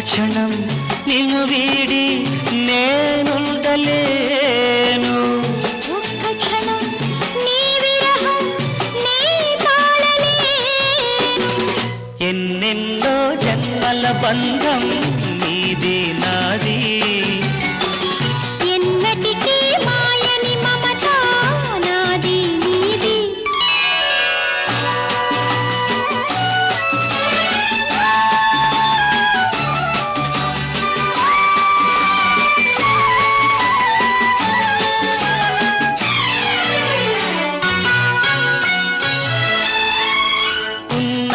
క్షణం నిన్ను వీడి నేనుండలేను. ఎన్నెన్నో జన్మల బంధం నాది